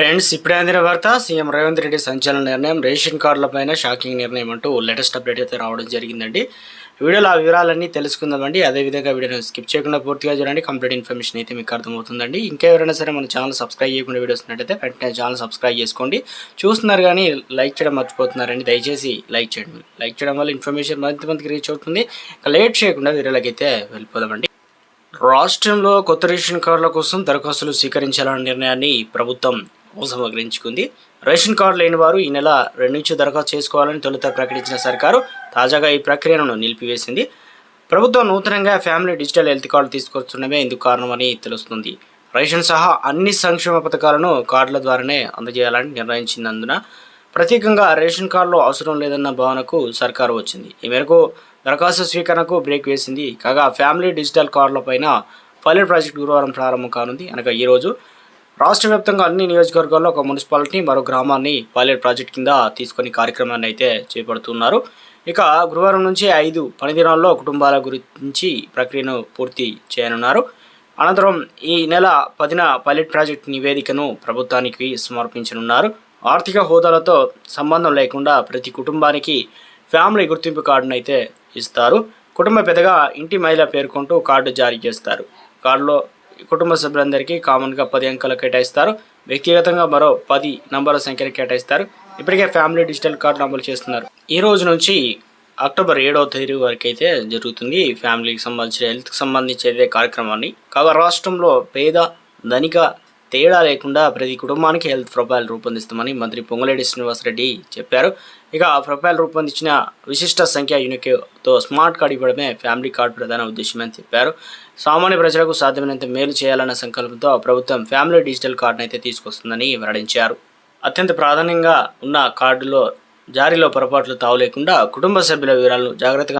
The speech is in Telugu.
ఫ్రెండ్స్ ఇప్పుడే అందిన వార్త సీఎం రేవంత్ రెడ్డి సంచలన నిర్ణయం రేషన్ కార్డులపైన షాకింగ్ నిర్ణయం అంటూ లేటెస్ట్ అప్డేట్ అయితే రావడం జరిగిందండి. వీడియోలో ఆ వివరాలన్నీ తెలుసుకుందామండి. అదేవిధంగా వీడియోని స్కిప్ చేయకుండా పూర్తిగా చూడండి. కంప్లీట్ ఇన్ఫర్మేషన్ అయితే మీకు అర్థమవుతుందండి. ఇంకా ఎవరైనా సరే మన ఛానల్ సబ్స్క్రైబ్ చేయకుండా వీడియోస్ ఉన్నట్టయితే వెంటనే ఛానల్ సబ్స్క్రైబ్ చేసుకోండి. చూస్తున్నారు కానీ లైక్ చేయడం మర్చిపోతున్నారండి. దయచేసి లైక్ చేయండి. లైక్ చేయడం వల్ల ఇన్ఫర్మేషన్ మరింత మందికి రీచ్ అవుతుంది. ఇంకా లేట్ చేయకుండా వీడియోలకి అయితే వెళ్ళిపోదామండి. రాష్ట్రంలో కొత్త రేషన్ కార్డుల కోసం దరఖాస్తులు స్వీకరించాలన్న నిర్ణయాన్ని ప్రభుత్వం ఉపసంహరించుకుంది రేషన్ కార్డు లేని వారు ఈ నెల రెండు నుంచి దరఖాస్తు చేసుకోవాలని తొలుత ప్రకటించిన సర్కారు తాజాగా ఈ ప్రక్రియను నిలిపివేసింది. ప్రభుత్వం నూతనంగా ఫ్యామిలీ డిజిటల్ హెల్త్ కార్డు తీసుకొస్తుండమే ఇందుకు కారణమని తెలుస్తుంది. రేషన్ సహా అన్ని సంక్షేమ పథకాలను కార్డుల ద్వారానే అందజేయాలని నిర్ణయించినందున ప్రత్యేకంగా రేషన్ కార్డులో అవసరం లేదన్న భావనకు సర్కారు వచ్చింది. ఈ మేరకు దరఖాస్తు స్వీకరణకు బ్రేక్ వేసింది. కాగా ఫ్యామిలీ డిజిటల్ కార్డులపైన పైలట్ ప్రాజెక్ట్ గురువారం ప్రారంభం కానుంది. అనగా ఈరోజు రాష్ట్ర వ్యాప్తంగా అన్ని నియోజకవర్గాల్లో ఒక మున్సిపాలిటీ మరో గ్రామాన్ని పైలట్ ప్రాజెక్ట్ కింద తీసుకొని కార్యక్రమాన్ని అయితే చేపడుతున్నారు. ఇక గురువారం నుంచి ఐదు పని దినాల్లో కుటుంబాల గురించి ప్రక్రియను పూర్తి చేయనున్నారు. అనంతరం ఈ నెల పదిన పైలట్ ప్రాజెక్ట్ నివేదికను ప్రభుత్వానికి సమర్పించనున్నారు. ఆర్థిక హోదాలతో సంబంధం లేకుండా ప్రతి కుటుంబానికి ఫ్యామిలీ గుర్తింపు కార్డును అయితే ఇస్తారు. కుటుంబ పెద్దగా ఇంటి మహిళ పేర్కొంటూ కార్డు జారీ చేస్తారు. కార్డులో కుటుంబ సభ్యులందరికీ కామన్గా పది అంకెలు కేటాయిస్తారు. వ్యక్తిగతంగా మరో పది నంబర్ల సంఖ్యను కేటాయిస్తారు. ఇప్పటికే ఫ్యామిలీ డిజిటల్ కార్డు అమలు చేస్తున్నారు. ఈ రోజు నుంచి అక్టోబర్ ఏడవ తేదీ వరకు అయితే జరుగుతుంది ఫ్యామిలీకి సంబంధించిన హెల్త్కి సంబంధించి అయితే కార్యక్రమాన్ని. కాగా రాష్ట్రంలో పేద ధనిక తేడా లేకుండా ప్రతి కుటుంబానికి హెల్త్ ప్రొఫైల్ రూపొందిస్తామని మంత్రి పొంగులేటి శ్రీనివాసరెడ్డి చెప్పారు. ఇక ఆ ప్రొఫైల్ రూపొందించిన విశిష్ట సంఖ్య యూనిక్తో స్మార్ట్ కార్డు ఇవ్వడమే ఫ్యామిలీ కార్డు ప్రధాన ఉద్దేశమని చెప్పారు. సామాన్య ప్రజలకు సాధ్యమైనంత మేలు చేయాలన్న సంకల్పంతో ప్రభుత్వం ఫ్యామిలీ డిజిటల్ కార్డును అయితే తీసుకొస్తుందని వెల్లడించారు. అత్యంత ప్రాధాన్యంగా ఉన్న కార్డులో జారీలో పొరపాట్లు తావు లేకుండా కుటుంబ సభ్యుల వివరాలను జాగ్రత్తగా